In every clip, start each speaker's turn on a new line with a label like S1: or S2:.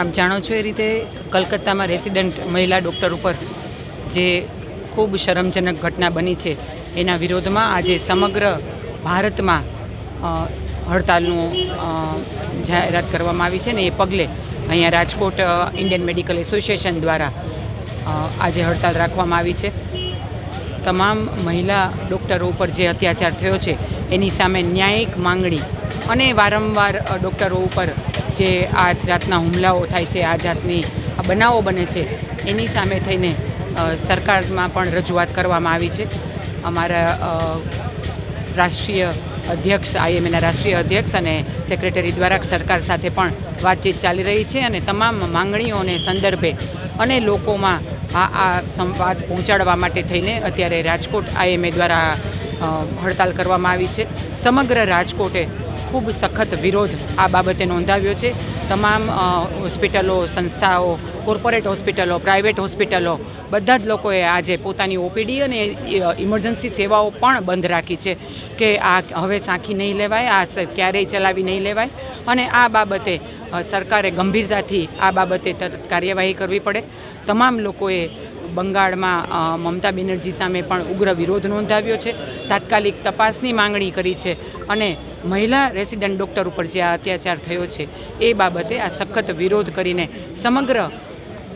S1: આપ જાણો છો એ રીતે કલકત્તામાં રેસિડન્ટ મહિલા ડૉક્ટર ઉપર જે ખૂબ શરમજનક ઘટના બની છે, એના વિરોધમાં આજે સમગ્ર ભારતમાં હડતાલનું જાહેરાત કરવામાં આવી છે ને એ પગલે અહીંયા રાજકોટ ઇન્ડિયન મેડિકલ એસોસિએશન દ્વારા આજે હડતાલ રાખવામાં આવી છે. તમામ મહિલા ડૉક્ટરો ઉપર જે અત્યાચાર થયો છે, એની સામે ન્યાયિક માંગણી અને વારંવાર ડૉક્ટરો ઉપર જે આ જાતના હુમલાઓ થાય છે, આ જાતની આ બનાવો બને છે, એની સામે થઈને સરકારમાં પણ રજૂઆત કરવામાં આવી છે. અમારા રાષ્ટ્રીય અધ્યક્ષ, આઈએમએના રાષ્ટ્રીય અધ્યક્ષ અને સેક્રેટરી દ્વારા સરકાર સાથે પણ વાતચીત ચાલી રહી છે અને તમામ માંગણીઓને સંદર્ભે અને લોકોમાં આ આ સંવાદ પહોંચાડવા માટે થઈને અત્યારે રાજકોટ આઈએમએ દ્વારા હડતાલ કરવામાં આવી છે. સમગ્ર રાજકોટે ખૂબ સખત વિરોધ આ બાબતે નોંધાવ્યો છે. તમામ હોસ્પિટલો, સંસ્થાઓ, કોર્પોરેટ હોસ્પિટલો, પ્રાઇવેટ હોસ્પિટલો, બધા જ લોકોએ આજે પોતાની ઓપીડી અને ઇમરજન્સી સેવાઓ પણ બંધ રાખી છે કે આ હવે સાંખી નહીં લેવાય, આ ક્યારેય ચલાવી નહીં લેવાય અને આ બાબતે સરકારે ગંભીરતાથી આ બાબતે કાર્યવાહી કરવી પડે. તમામ લોકોએ બંગાળમાં મમતા બેનર્જી સામે પણ ઉગ્ર વિરોધ નોંધાવ્યો છે. તાત્કાલિક તપાસની માંગણી કરી છે અને મહિલા રેસિડેન્ટ ડૉક્ટર ઉપર જે આ અત્યાચાર થયો છે એ બાબતે આ સખત વિરોધ કરીને સમગ્ર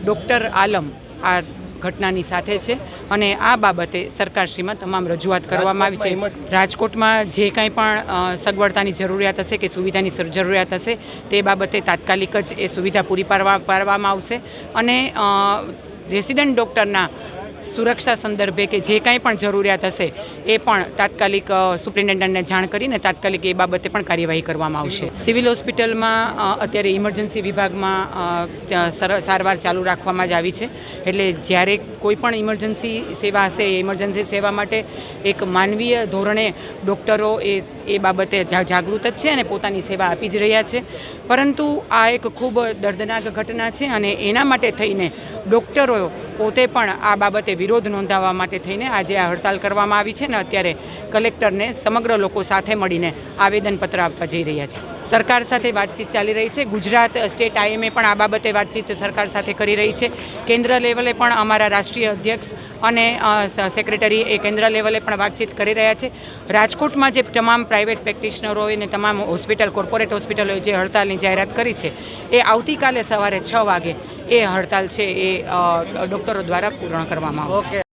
S1: ડૉક્ટર આલમ આ ઘટનાની સાથે છે અને આ બાબતે સરકારશ્રીમાં તમામ રજૂઆત કરવામાં આવી છે. રાજકોટમાં જે કાંઈ પણ સગવડતાની જરૂરિયાત હશે કે સુવિધાની સર- જરૂરિયાત હશે તે બાબતે તાત્કાલિક જ એ સુવિધા પૂરી પાડવા પાડવામાં આવશે અને રેસિડન્ટ ડૉક્ટરના સુરક્ષા સંદર્ભે કે જે કાંઈ પણ જરૂરિયાત હશે, એ પણ તાત્કાલિક સુપ્રિન્ટેન્ડન્ટને જાણ કરીને તાત્કાલિક એ બાબતે પણ કાર્યવાહી કરવામાં આવશે. સિવિલ હોસ્પિટલમાં અત્યારે ઇમરજન્સી વિભાગમાં સર- સારવાર ચાલુ રાખવામાં જ આવી છે. એટલે જ્યારે કોઈ પણ ઇમરજન્સી સેવા હશે, એ ઇમરજન્સી સેવા માટે એક માનવીય ધોરણે ડૉક્ટરો એ એ બાબતે જાગૃત જ છે અને પોતાની સેવા આપી જ રહ્યા છે. પરંતુ આ એક ખૂબ દર્દનાક ઘટના છે અને એના માટે થઈને ડૉક્ટરો પોતે પણ આ બાબતે વિરોધ નોંધાવવા માટે થઈને આજે આ હડતાલ કરવામાં આવી છે ને અત્યારે કલેક્ટરને સમગ્ર લોકો સાથે મળીને આવેદનપત્ર આપવા જઈ રહ્યા છે. સરકાર સાથે વાતચીત ચાલી રહી છે. ગુજરાત સ્ટેટ આઈએમએ પણ આ બાબતે વાતચીત સરકાર સાથે કરી રહી છે. કેન્દ્ર લેવલે પણ અમારા રાષ્ટ્રીય અધ્યક્ષ અને સેક્રેટરી એ કેન્દ્ર લેવલે પણ વાતચીત કરી રહ્યા છે. રાજકોટમાં જે તમામ પ્રાઇવેટ પ્રેક્ટિશનરોએ અને તમામ હોસ્પિટલ, કોર્પોરેટ હોસ્પિટલોએ જે હડતાલની જાહેરાત કરી છે, એ આવતીકાલે સવારે છ વાગે એ હડતાલ છે એ ડૉક્ટરો દ્વારા પૂર્ણ કરવામાં આવશે.